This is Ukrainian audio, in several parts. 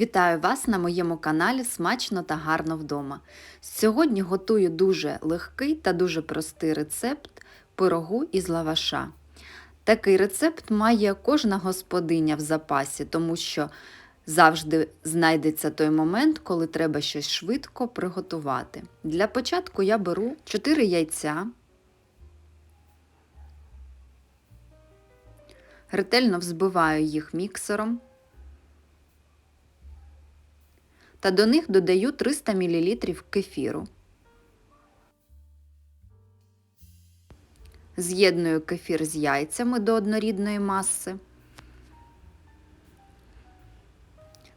Вітаю вас на моєму каналі Смачно та гарно вдома. Сьогодні готую дуже легкий та дуже простий рецепт пирогу із лаваша. Такий рецепт має кожна господиня в запасі, тому що завжди знайдеться той момент, коли треба щось швидко приготувати. Для початку я беру 4 яйця, ретельно взбиваю їх міксером. Та до них додаю 300 мл кефіру. З'єдную кефір з яйцями до однорідної маси.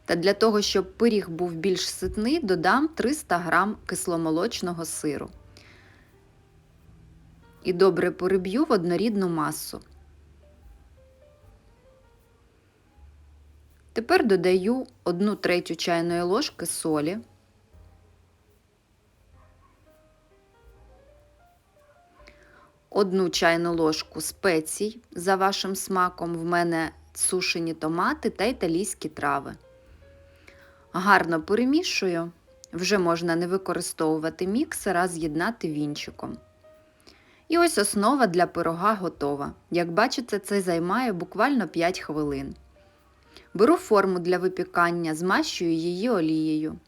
Та для того, щоб пиріг був більш ситний, додам 300 г кисломолочного сиру. І добре переб'ю в однорідну масу. Тепер додаю 1 третю чайної ложки солі, одну чайну ложку спецій за вашим смаком, в мене сушені томати та італійські трави. Гарно перемішую, вже можна не використовувати міксер, а з'єднати вінчиком. І ось основа для пирога готова. Як бачите, це займає буквально 5 хвилин. Беру форму для випікання, змащую її олією.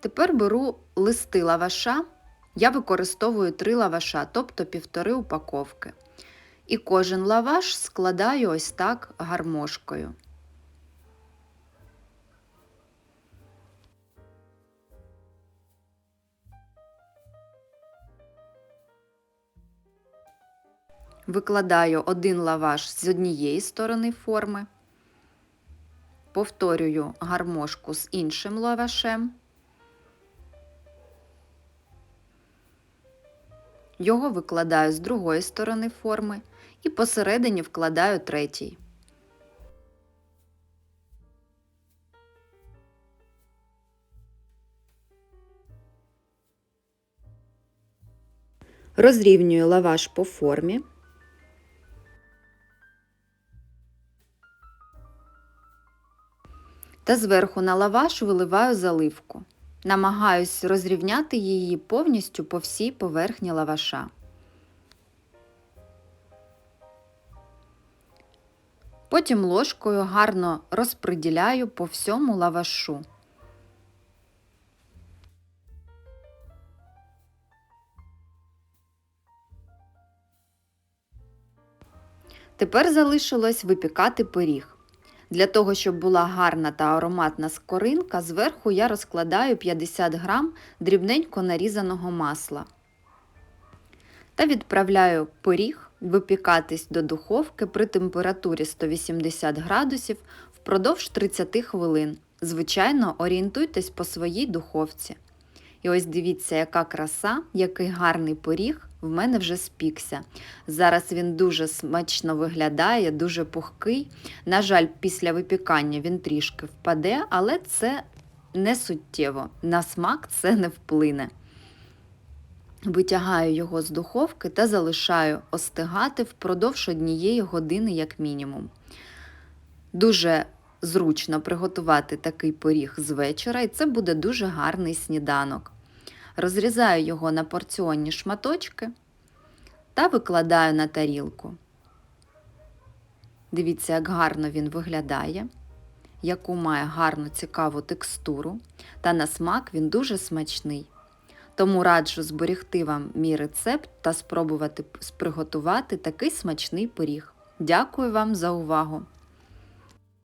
Тепер беру листи лаваша. Я використовую три лаваша, тобто півтори упаковки. І кожен лаваш складаю ось так гармошкою. Викладаю один лаваш з однієї сторони форми, повторюю гармошку з іншим лавашем, його викладаю з другої сторони форми і посередині вкладаю третій. Розрівнюю лаваш по формі. Та зверху на лаваш виливаю заливку. Намагаюсь розрівняти її повністю по всій поверхні лаваша. Потім ложкою гарно розподіляю по всьому лавашу. Тепер залишилось випікати пиріг. Для того, щоб була гарна та ароматна скоринка, зверху я розкладаю 50 грам дрібненько нарізаного масла та відправляю пиріг випікатись до духовки при температурі 180 градусів впродовж 30 хвилин. Звичайно, орієнтуйтесь по своїй духовці. І ось дивіться, яка краса, який гарний пиріг в мене вже спікся. Зараз він дуже смачно виглядає, дуже пухкий. На жаль, після випікання він трішки впаде, але це не суттєво. На смак це не вплине. Витягаю його з духовки та залишаю остигати впродовж однієї години, як мінімум. Дуже зручно приготувати такий пиріг з вечора, і це буде дуже гарний сніданок. Розрізаю його на порціонні шматочки та викладаю на тарілку. Дивіться, як гарно він виглядає, яку має гарну цікаву текстуру, та на смак він дуже смачний. Тому раджу зберегти вам мій рецепт та спробувати приготувати такий смачний пиріг. Дякую вам за увагу!